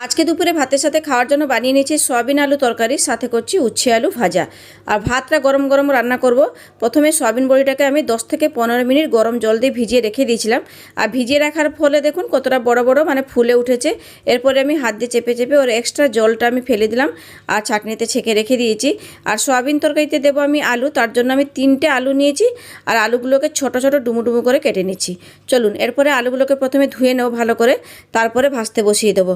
আজকে দুপুরে ভাতের সাথে খাওয়ার জন্য বানিয়ে নিয়েছি সয়াবিন আলু তরকারি, সাথে করছি উচ্ছে আলু ভাজা। আর ভাতটা গরম গরম রান্না করব। প্রথমে সয়াবিন বড়িটাকে আমি 10 থেকে পনেরো মিনিট গরম জল দিয়ে ভিজিয়ে রেখে দিয়েছিলাম। আর ভিজিয়ে রাখার ফলে দেখুন কতটা বড় বড় মানে ফুলে উঠেছে। এরপরে আমি হাত দিয়ে চেপে চেপে ওর এক্সট্রা জলটা আমি ফেলে দিলাম আর ছাঁকনিতে ছেঁকে রেখে দিয়েছি। আর সয়াবিন তরকারিতে দেবো আমি আলু, তার জন্য আমি তিনটে আলু নিয়েছি। আর আলুগুলোকে ছোট ছোট ডুমু ডুমু করে কেটে নিচ্ছি। চলুন, এরপরে আলুগুলোকে প্রথমে ধুয়ে নেব ভালো করে, তারপরে ভাজতে বসিয়ে দেবো।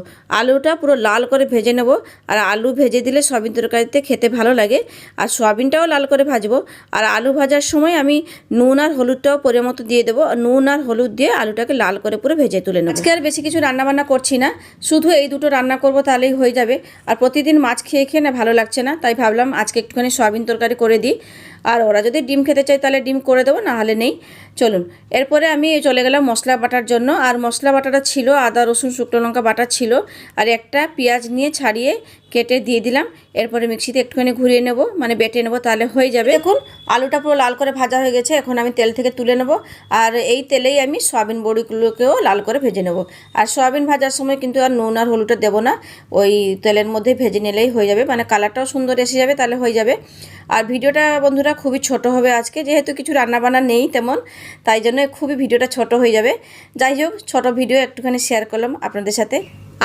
আলুটা পুরো লাল করে ভেজে নেব। আর আলু ভেজে দিলে সয়াবিন তরকারিতে খেতে ভালো লাগে। আর সয়াবিনটাও লাল করে ভাজবো। আর আলু ভাজার সময় আমি নুন আর হলুদটাও পরে মতো দিয়ে দেবো। নুন আর হলুদ দিয়ে আলুটাকে লাল করে পুরো ভেজে তুলে নেব। আজকে আর বেশি কিছু রান্নাবান্না করছি না। শুধু এই দুটো রান্না করব তাহলেই হয়ে যাবে। আর প্রতিদিন মাছ খেয়ে খেয়ে না ভালো লাগছে না। তাই ভাবলাম আজকে একটুখানি সয়াবিন তরকারি করে দিই। আর ওরা যদি ডিম খেতে চায় তাহলে ডিম করে দেবো, নাহলে নেই। চলুন, এরপরে আমি চলে গেলাম মশলা বাটার জন্য। আর মশলা বাটাটা ছিল আদা, রসুন, শুকনো লঙ্কা বাটা ছিল। আর একটা পেঁয়াজ নিয়ে ছাড়িয়ে কেটে দিয়ে দিলাম। এরপরে মিক্সিতে একটুখানি ঘুরিয়ে নেব মানে বেটে নেব, তাহলে হয়ে যাবে। দেখুন, আলুটা পুরো লাল করে ভাজা হয়ে গেছে, এখন আমি তেল থেকে তুলে নেব। আর এই তেলেই আমি সয়াবিন বড়িগুলোকেও লাল করে ভেজে নেব। আর সয়াবিন ভাজার সময় কিন্তু আর নুন আর হলুদটা দেবো না। ওই তেলের মধ্যে ভেজে নিলেই হয়ে যাবে মানে কালারটাও সুন্দর এসে যাবে, তাহলে হয়ে যাবে। আর ভিডিওটা বন্ধুরা খুবই ছোট হবে আজকে, যেহেতু কিছু রান্নাবান্না নেই তেমন, তাই জন্য খুবই ভিডিওটা ছোট হয়ে যাবে। যাই হোক, ছোট ভিডিও একটুখানি শেয়ার করলাম আপনাদের সাথে।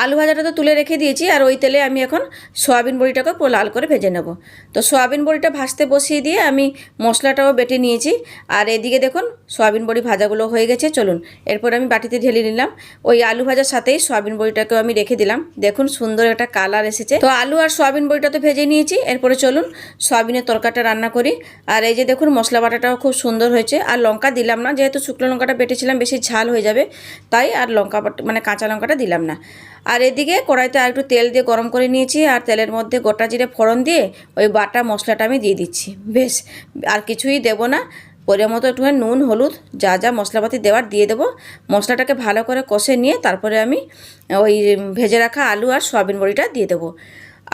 আলু ভাজাটা তো তুলে রেখে দিয়েছি আর ওই তেলে আমি এখন সয়াবিন বড়িটাকে পুরো লাল করে ভেজে নেব। তো সয়াবিন বড়িটা ভাজতে বসিয়ে দিয়ে আমি মশলাটাও বেটে নিয়েছি। আর এদিকে দেখুন, সয়াবিন বড়ি ভাজাগুলো হয়ে গেছে। চলুন, এরপর আমি বাটিতে ঢেলে নিলাম। ওই আলু ভাজার সাথেই সয়াবিন বড়িটাকেও আমি রেখে দিলাম। দেখুন, সুন্দর একটা কালার এসেছে। তো আলু আর সয়াবিন বড়িটা তো ভেজে নিয়েছি। এরপরে চলুন, সয়াবিনের তরকারিটা রান্না করি। আর এই যে দেখুন, মশলা বাটাটাও খুব সুন্দর হয়েছে। আর লঙ্কা দিলাম না, যেহেতু শুকনো লঙ্কাটা বেটেছিলাম, বেশি ঝাল হয়ে যাবে। তাই আর লঙ্কা মানে কাঁচা লঙ্কাটা দিলাম না। আর এদিকে কড়াইতে আর একটু তেল দিয়ে গরম করে নিয়েছি, আর তেলের মধ্যে গোটা জিরে ফোড়ন দিয়ে ওই বাটা মশলাটা আমি দিয়ে দিচ্ছি। বেশ, আর কিছুই দেবো না। পরিমাণ মতো একটুখানি নুন, হলুদ, যা যা মশলাপাতি দেওয়ার দিয়ে দেবো। মশলাটাকে ভালো করে কষে নিয়ে তারপরে আমি ওই ভেজে রাখা আলু আর সয়াবিন বড়িটা দিয়ে দেবো।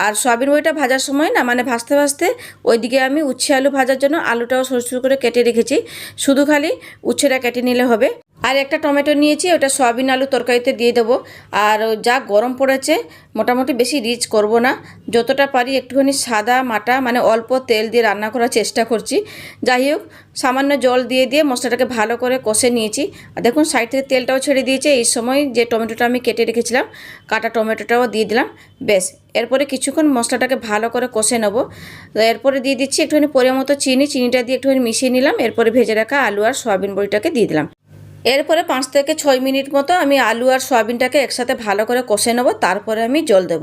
আর সয়াবিন বড়িটা ভাজার সময় না মানে ভাজতে ভাজতে ওইদিকে আমি উচ্ছে আলু ভাজার জন্য আলুটাও সরু সরু করে কেটে রেখেছি। শুধু খালি উচ্ছেটা কেটে নিলে হবে। আর একটা টমেটো নিয়েছি, ওটা সয়াবিন আলু তরকারিতে দিয়ে দেবো। আর যা গরম পড়েছে, মোটামুটি বেশি রিচ করব না। যতটা পারি একটুখানি সাদা, মাটা মানে অল্প তেল দিয়ে রান্না করার চেষ্টা করছি। যাই হোক, সামান্য জল দিয়ে দিয়ে মশলাটাকে ভালো করে কষে নিয়েছি। আর দেখুন, সাইড থেকে তেলটাও ছেড়ে দিয়েছে। এই সময় যে টমেটোটা আমি কেটে রেখেছিলাম, কাটা টমেটোটাও দিয়ে দিলাম। বেশ এরপরে কিছুক্ষণ মশলাটাকে ভালো করে কষে নেব। এরপরে দিয়ে দিচ্ছি একটুখানি পরিমাণ মতো চিনি। চিনিটা দিয়ে একটুখানি মিশিয়ে নিলাম। এরপরে ভেজে রাখা আলু আর সয়াবিন বড়িটাকে দিয়ে দিলাম। এরপরে পাঁচ থেকে ছয় মিনিট মতো আমি আলু আর সয়াবিনটাকে একসাথে ভালো করে কষে নেব, তারপরে আমি জল দেব।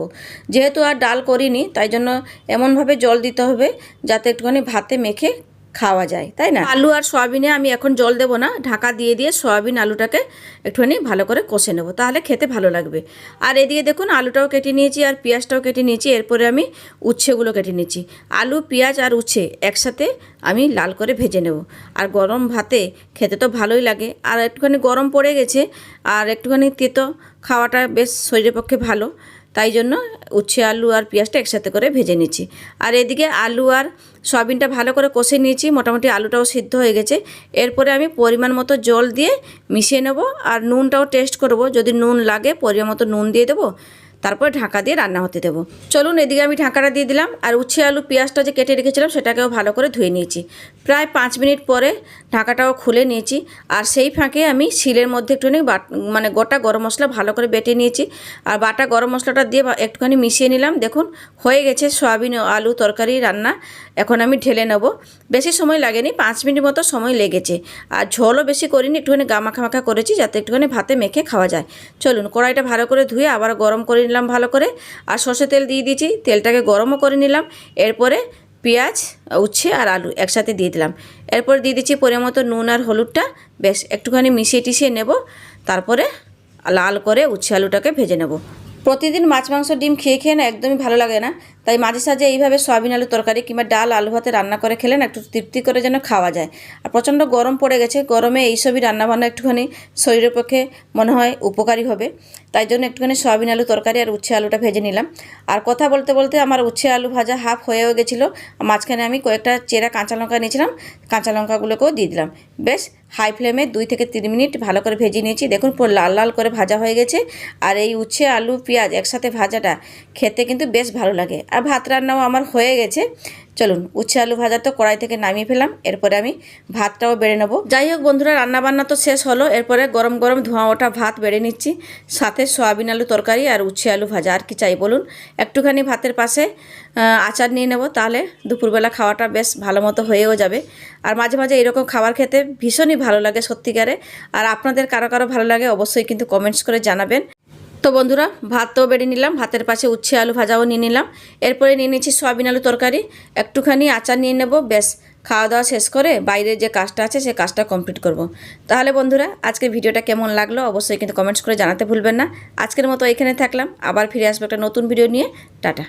যেহেতু আর ডাল করিনি, তাই জন্য এমনভাবে জল দিতে হবে যাতে একটুখানি ভাতে মেখে খাওয়া যায়, তাই না? আলু আর সয়াবিনে আমি এখন জল দেবো না, ঢাকা দিয়ে দিয়ে সয়াবিন আলুটাকে একটুখানি ভালো করে কষে নেব, তাহলে খেতে ভালো লাগবে। আর এদিকে দেখুন, আলুটাও কেটে নিয়েছি আর পেঁয়াজটাও কেটে নিয়েছি, এরপরে আমি উচ্ছেগুলো কেটে নিয়েছি আলু, পেঁয়াজ আর উচ্ছে একসাথে আমি লাল করে ভেজে নেব। আর গরম ভাতে খেতে তো ভালোই লাগে। আর একটুখানি গরম পড়ে গেছে, আর একটুখানি তেতো খাওয়াটা বেশ শরীরের পক্ষে ভালো। তাই জন্য উচ্ছে, আলু আর পেঁয়াজটা একসাথে করে ভেজে নিচ্ছি। আর এদিকে আলু আর সয়াবিনটা ভালো করে কষে নিয়েছি, মোটামুটি আলুটাও সিদ্ধ হয়ে গেছে। এরপরে আমি পরিমাণ মতো জল দিয়ে মিশিয়ে নেব আর নুনটাও টেস্ট করব। যদি নুন লাগে, পরিমাণ মতো নুন দিয়ে দেবো। তারপর ঢাকা দিয়ে রান্না হতে দেবো। চলুন এদিকে আমি ঢাকাটা দিয়ে দিলাম। আর উচ্ছে আলু পেঁয়াজটা যে কেটে রেখেছিলাম, সেটাকেও ভালো করে ধুয়ে নিয়েছি। প্রায় পাঁচ মিনিট পরে ঢাকাটাও খুলে নিয়েছি। আর সেই ফাঁকে আমি শিলের মধ্যে একটুখানি মানে গোটা গরম মশলা ভালো করে বেটে নিয়েছি। আর বাটা গরম মশলাটা দিয়ে একটুখানি মিশিয়ে নিলাম। দেখুন, হয়ে গেছে সয়াবিন আলু তরকারি রান্না। এখন আমি ঢেলে নেব। বেশি সময় লাগেনি, পাঁচ মিনিট মতো সময় লেগেছে। আর ঝোলও বেশি করিনি, একটুখানি গামাখা মাখা করেছি যাতে একটুখানি ভাতে মেখে খাওয়া যায়। চলুন, কড়াইটা ভালো করে ধুয়ে আবার গরম করে নিলাম ভালো করে। আর সর্ষে তেল দিয়ে দিয়েছি, তেলটাকে গরমও করে নিলাম। এরপরে পেঁয়াজ, উচ্ছে আর আলু একসাথে দিয়ে দিলাম। এরপর দিয়ে দিচ্ছি পরিমাণ মতো নুন আর হলুদটা। বেশ, একটুখানি মিশিয়ে টিশিয়ে নেব। তারপরে লাল করে উচ্ছে আলুটাকে ভেজে নেব। প্রতিদিন মাছ মাংস ডিম খেয়ে খেয়ে না একদমই ভালো লাগে না। তাই মাঝে সাঝে এইভাবে সয়াবিন আলু তরকারি কিংবা ডাল আলু ভাতে রান্না করে খেলে না একটু তৃপ্তি করে যেন খাওয়া যায়। আর প্রচণ্ড গরম পড়ে গেছে, গরমে এইসবই রান্নাবান্না একটুখানি শরীরের পক্ষে মনে হয় উপকারী হবে। তাই জন্য একটুখানি সয়াবিন আলু তরকারি আর উচ্ছে আলুটা ভেজে নিলাম। আর কথা বলতে বলতে আমার উচ্ছে আলু ভাজা হাফ হয়েও গেছিল। মাঝখানে আমি কয়েকটা চেরা কাঁচা লঙ্কা নিয়েছিলাম কাঁচা লঙ্কাগুলোকেও দিয়ে দিলাম। বেশ হাই ফ্লেমে দুই থেকে তিন মিনিট ভালো করে ভেজে নিয়েছি। দেখুন পুরো লাল লাল করে ভাজা হয়ে গেছে। আর এই উচ্ছে আলু, পেঁয়াজ একসাথে ভাজাটা খেতে কিন্তু বেশ ভালো লাগে। আর ভাত রান্নাও আমার হয়ে গেছে। চলুন, উচ্ছে আলু ভাজা তো কড়াই থেকে নামিয়ে ফেলাম এরপরে আমি ভাতটাও বেড়ে নেব। যাই হোক বন্ধুরা, রান্নাবান্না তো শেষ হলো। এরপরে গরম গরম ধোঁয়া ওঠা ভাত বেড়ে নিচ্ছি। সাথে সয়াবিন আলু তরকারি আর উচ্ছে আলু ভাজা। আর কি চাই বলুন? একটুখানি ভাতের পাশে আচার নিয়ে নেব। তাহলে দুপুরবেলা খাওয়াটা বেশ ভালো মতো হয়েও যাবে। আর মাঝে মাঝে এরকম খাবার খেতে ভীষণই ভালো লাগে সত্যিকারে। আর আপনাদের কারও কারও ভালো লাগে অবশ্যই কিন্তু কমেন্টস করে জানাবেন। তো বন্ধুরা ভাতও বেড়ে নিলাম, ভাতের পাশে উচ্ছে, আলু ভাজাও নিয়ে নিলাম। এরপরে নিয়ে নিচ্ছি সয়াবিন আলু তরকারি। একটুখানি আচার নিয়ে নেব বেশ খাওয়া দাওয়া শেষ করে বাইরের যে কাজটা আছে সেই কাজটা কমপ্লিট করব। তাহলে বন্ধুরা আজকের ভিডিওটা কেমন লাগল অবশ্যই কিন্তু কমেন্টস করে জানাতে ভুলবেন না। আজকের মতো এখানে থাকলাম, আবার ফিরে আসব একটা নতুন ভিডিও নিয়ে। টাটা।